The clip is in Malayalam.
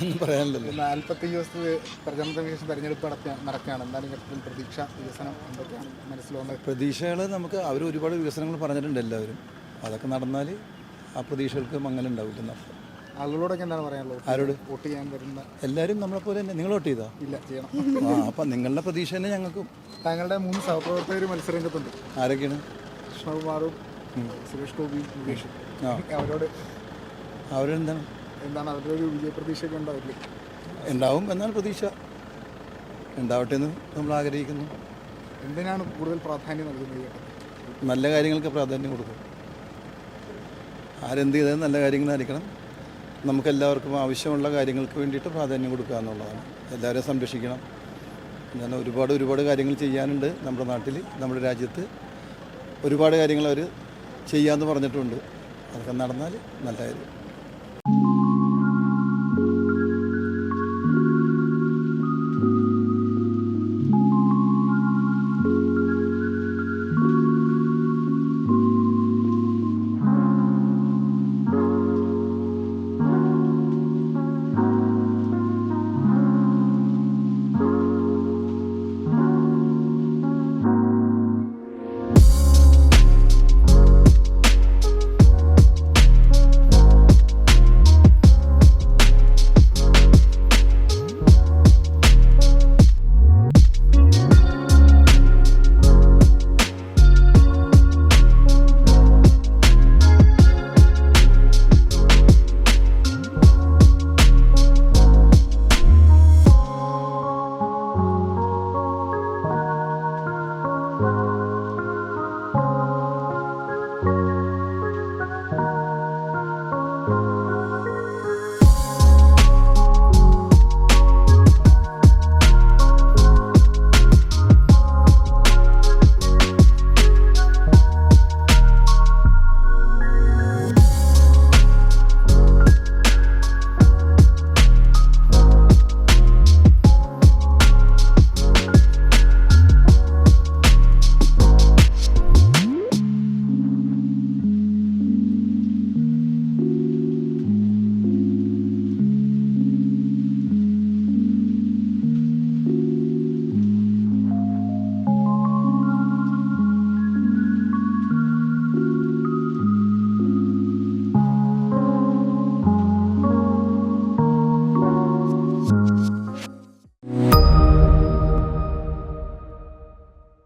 ഒന്നും പറയാനില്ലല്ലോ. നാൽപ്പത്തഞ്ച് ദിവസത്തെ പ്രചരണത്തിന് ശേഷം തെരഞ്ഞെടുപ്പ് നടക്കുക നടക്കുകയാണ്. എന്തായാലും ഘട്ടത്തിൽ പ്രതീക്ഷ വികസനം എന്തൊക്കെയാണ് മനസ്സിൽ വന്നത് പ്രതീക്ഷകൾ നമുക്ക് അവർ ഒരുപാട് വികസനങ്ങൾ പറഞ്ഞിട്ടുണ്ട് എല്ലാവരും. അതൊക്കെ നടന്നാൽ ആ പ്രതീക്ഷകൾക്ക് മങ്ങലുണ്ടാവില്ല എന്നർത്ഥം ആളുകളോടൊക്കെ എന്താണ് പറയാനുള്ളത്? ആരോട്? വോട്ട് ചെയ്യാൻ വരുന്ന എല്ലാവരും നമ്മളെപ്പോലെ തന്നെ. നിങ്ങൾ വോട്ട് ചെയ്താ? ഇല്ല ചെയ്യണം. ആ അപ്പം നിങ്ങളുടെ പ്രതീക്ഷ തന്നെ ഞങ്ങൾക്കും. താങ്കളുടെ മൂന്ന് സഹപ്രവർത്തകർ മത്സരരംഗത്തുണ്ട്. ആരൊക്കെയാണ്? കൃഷ്ണകുമാറും സുരേഷ് ഗോപിയും മുകേഷും അവരോട് അവരെന്താണ്? എന്താണ് അവരുടെ ഒരു വിജയപ്രതീക്ഷയൊക്കെ ഉണ്ടാവില്ലേ? ഉണ്ടാവും എന്നാണ് പ്രതീക്ഷ ഉണ്ടാവട്ടെ എന്ന് നമ്മൾ ആഗ്രഹിക്കുന്നു. എന്തിനാണ് കൂടുതൽ പ്രാധാന്യം നൽകുന്നത് നല്ല കാര്യങ്ങൾക്ക് പ്രാധാന്യം കൊടുക്കും. ആരെന്ത് ചെയ്താലും നല്ല കാര്യങ്ങളായിരിക്കണം. നമുക്കെല്ലാവർക്കും ആവശ്യമുള്ള കാര്യങ്ങൾക്ക് വേണ്ടിയിട്ട് പ്രാധാന്യം കൊടുക്കുക എന്നുള്ളതാണ്. എല്ലാവരെയും സംരക്ഷിക്കണം. ഞാൻ ഒരുപാട് ഒരുപാട് കാര്യങ്ങൾ ചെയ്യാനുണ്ട് നമ്മുടെ നാട്ടിൽ നമ്മുടെ രാജ്യത്ത്. ഒരുപാട് കാര്യങ്ങൾ അവർ ചെയ്യാമെന്ന് പറഞ്ഞിട്ടുണ്ട്. അതൊക്കെ നടന്നാൽ നല്ലതായിരുന്നു